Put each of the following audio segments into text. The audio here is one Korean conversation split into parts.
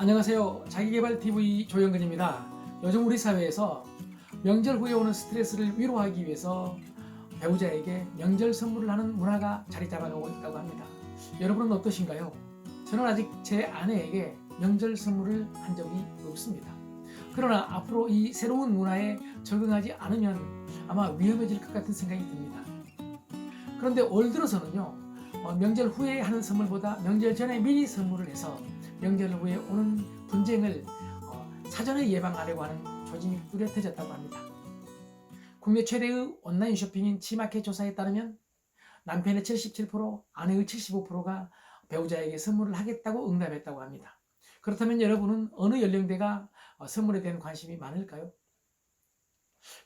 안녕하세요. 자기개발TV 조영근입니다. 요즘 우리 사회에서 명절 후에 오는 스트레스를 위로하기 위해서 배우자에게 명절 선물을 하는 문화가 자리 잡아가고 있다고 합니다. 여러분은 어떠신가요? 저는 아직 제 아내에게 명절 선물을 한 적이 없습니다. 그러나 앞으로 이 새로운 문화에 적응하지 않으면 아마 위험해질 것 같은 생각이 듭니다. 그런데 올 들어서는요, 어, 명절 후에 하는 선물보다 명절 전에 미리 선물을 해서 명절 후에 오는 분쟁을 어, 사전에 예방하려고 하는 조짐이 뚜렷해졌다고 합니다. 국내 최대의 온라인 쇼핑인 지마켓 조사에 따르면 남편의 77%, 아내의 75%가 배우자에게 선물을 하겠다고 응답했다고 합니다. 그렇다면 여러분은 어느 연령대가 어, 선물에 대한 관심이 많을까요?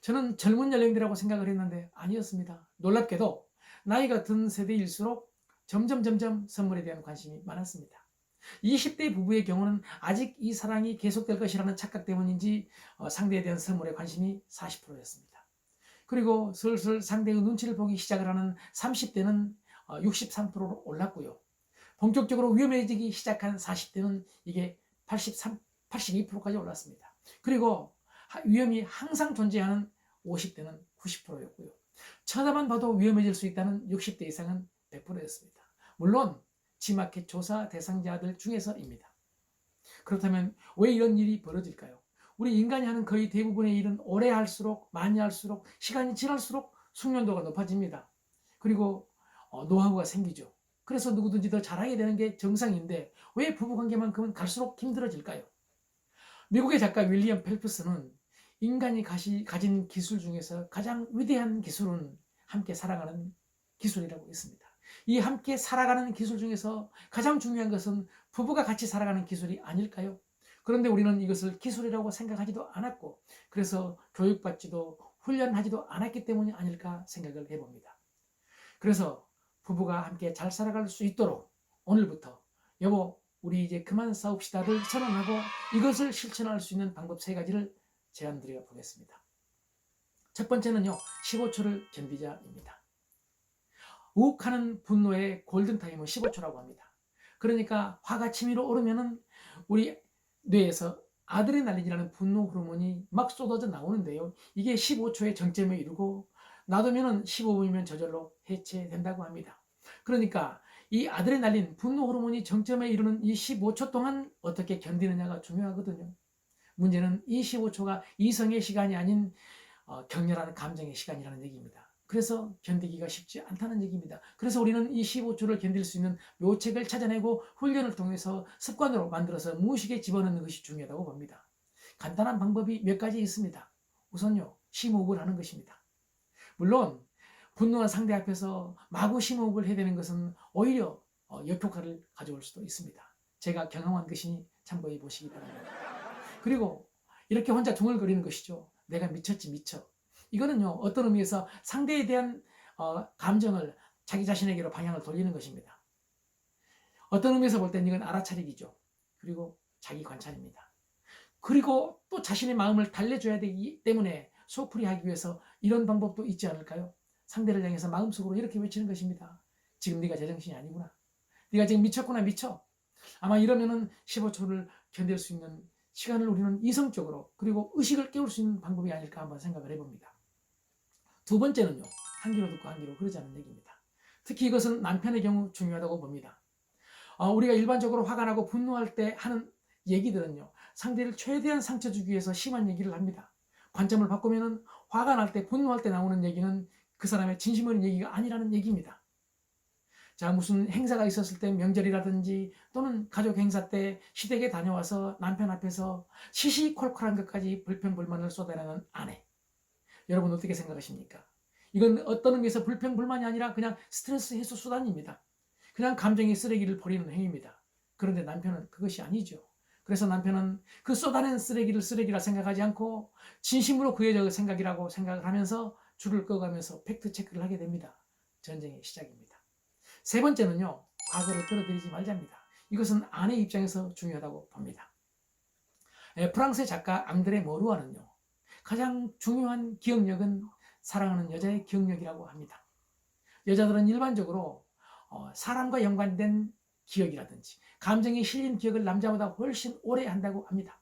저는 젊은 연령대라고 생각을 했는데 아니었습니다. 놀랍게도 나이가 든 세대일수록 점점 점점 선물에 대한 관심이 많았습니다. 20대 부부의 경우는 아직 이 사랑이 계속될 것이라는 착각 때문인지 어, 상대에 대한 선물에 관심이 40%였습니다. 그리고 슬슬 상대의 눈치를 보기 시작을 하는 30대는 63%로 올랐고요. 본격적으로 위험해지기 시작한 40대는 이게 83, 82%까지 올랐습니다. 그리고 하- 위험이 항상 존재하는 50대는 90%였고요. 쳐다만 봐도 위험해질 수 있다는 60대 이상은 100%였습니다. 물론 지마켓 조사 대상자들 중에서입니다. 그렇다면 왜 이런 일이 벌어질까요? 우리 인간이 하는 거의 대부분의 일은 오래 할수록 많이 할수록 시간이 지날수록 숙련도가 높아집니다. 그리고 어, 노하우가 생기죠. 그래서 누구든지 더 잘하게 되는 게 정상인데 왜 부부관계만큼은 갈수록 힘들어질까요? 미국의 작가 윌리엄 펠프스는 인간이 가시, 가진 기술 중에서 가장 위대한 기술은 함께 살아가는 기술이라고 했습니다. 이 함께 살아가는 기술 중에서 가장 중요한 것은 부부가 같이 살아가는 기술이 아닐까요? 그런데 우리는 이것을 기술이라고 생각하지도 않았고, 그래서 교육받지도 훈련하지도 않았기 때문이 아닐까 생각을 해봅니다. 그래서 부부가 함께 잘 살아갈 수 있도록 오늘부터 여보, 우리 이제 그만 싸웁시다를 선언하고 이것을 실천할 수 있는 방법 세 가지를 제안드려 보겠습니다. 첫 번째는요, 15초를 견디자입니다. 욱하는 분노의 골든타임은 15초라고 합니다. 그러니까 화가 치밀어 오르면은 우리 뇌에서 아드레날린이라는 분노 호르몬이 막 쏟아져 나오는데요. 이게 15초의 정점에 이르고 놔두면은 15분이면 저절로 해체된다고 합니다. 그러니까 이 아드레날린 분노 호르몬이 정점에 이르는 이 15초 동안 어떻게 견디느냐가 중요하거든요. 문제는 이 15초가 이성의 시간이 아닌 어, 격렬한 감정의 시간이라는 얘기입니다. 그래서 견디기가 쉽지 않다는 얘기입니다. 그래서 우리는 이 15초를 견딜 수 있는 묘책을 찾아내고 훈련을 통해서 습관으로 만들어서 무의식에 집어넣는 것이 중요하다고 봅니다. 간단한 방법이 몇 가지 있습니다. 우선요, 심호흡을 하는 것입니다. 물론 분노한 상대 앞에서 마구 심호흡을 해야 되는 것은 오히려 어, 역효과를 가져올 수도 있습니다. 제가 경험한 것이니 참고해 보시기 바랍니다. 그리고 이렇게 혼자 중얼거리는 것이죠. 내가 미쳤지 미쳐. 이거는요 어떤 의미에서 상대에 대한 어, 감정을 자기 자신에게로 방향을 돌리는 것입니다. 어떤 의미에서 볼 때는 이건 알아차리기죠. 그리고 자기 관찰입니다. 그리고 또 자신의 마음을 달래줘야 되기 때문에 속풀이하기 위해서 이런 방법도 있지 않을까요? 상대를 향해서 마음속으로 이렇게 외치는 것입니다. 지금 네가 제정신이 아니구나. 네가 지금 미쳤구나 미쳐. 아마 이러면은 15초를 견딜 수 있는 시간을 우리는 이성적으로 그리고 의식을 깨울 수 있는 방법이 아닐까 한번 생각을 해봅니다. 두 번째는요. 한 귀로 듣고 한 귀로 그러자는 얘기입니다. 특히 이것은 남편의 경우 중요하다고 봅니다. 어, 우리가 일반적으로 화가 나고 분노할 때 하는 얘기들은요. 상대를 최대한 상처 주기 위해서 심한 얘기를 합니다. 관점을 바꾸면은 화가 날 때 분노할 때 나오는 얘기는 그 사람의 진심 어린 얘기가 아니라는 얘기입니다. 자, 무슨 행사가 있었을 때 명절이라든지 또는 가족 행사 때 시댁에 다녀와서 남편 앞에서 시시콜콜한 것까지 불평불만을 쏟아내는 아내. 여러분 어떻게 생각하십니까? 이건 어떤 의미에서 불평 불만이 아니라 그냥 스트레스 해소 수단입니다. 그냥 감정의 쓰레기를 버리는 행위입니다. 그런데 남편은 그것이 아니죠. 그래서 남편은 그 쏟아낸 쓰레기를 쓰레기라 생각하지 않고 진심으로 그 여자의 생각이라고 생각을 하면서 줄을 꺼가면서 팩트 체크를 하게 됩니다. 전쟁의 시작입니다. 세 번째는요, 과거를 끌어들이지 말자입니다. 이것은 아내 입장에서 중요하다고 봅니다. 에, 프랑스의 작가 앙드레 모루아는요, 가장 중요한 기억력은 사랑하는 여자의 기억력이라고 합니다. 여자들은 일반적으로 어, 사람과 연관된 기억이라든지 감정에 실린 기억을 남자보다 훨씬 오래 한다고 합니다.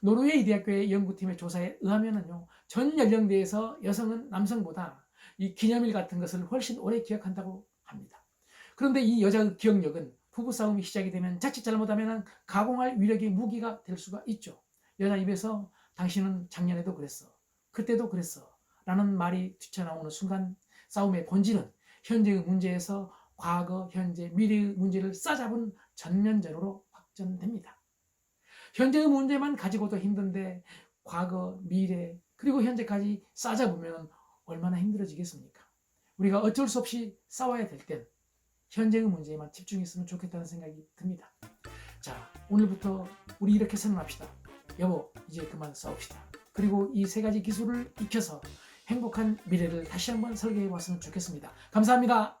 노르웨이 대학교의 연구팀의 조사에 의하면은요, 전 연령대에서 여성은 남성보다 이 기념일 같은 것을 훨씬 오래 기억한다고 합니다. 그런데 이 여자의 기억력은 부부싸움이 시작이 되면 자칫 잘못하면 가공할 위력의 무기가 될 수가 있죠. 여자 입에서 당신은 작년에도 그랬어. 그때도 그랬어. 라는 말이 튀쳐나오는 순간 싸움의 본질은 현재의 문제에서 과거, 현재, 미래의 문제를 싸잡은 전면전으로 확전됩니다. 현재의 문제만 가지고도 힘든데 과거, 미래, 그리고 현재까지 싸잡으면 얼마나 힘들어지겠습니까? 우리가 어쩔 수 없이 싸워야 될 땐 현재의 문제에만 집중했으면 좋겠다는 생각이 듭니다. 자, 오늘부터 우리 이렇게 선언합시다. 여보, 이제 그만 싸웁시다. 그리고 이 세 가지 기술을 익혀서 행복한 미래를 다시 한번 설계해 봤으면 좋겠습니다. 감사합니다.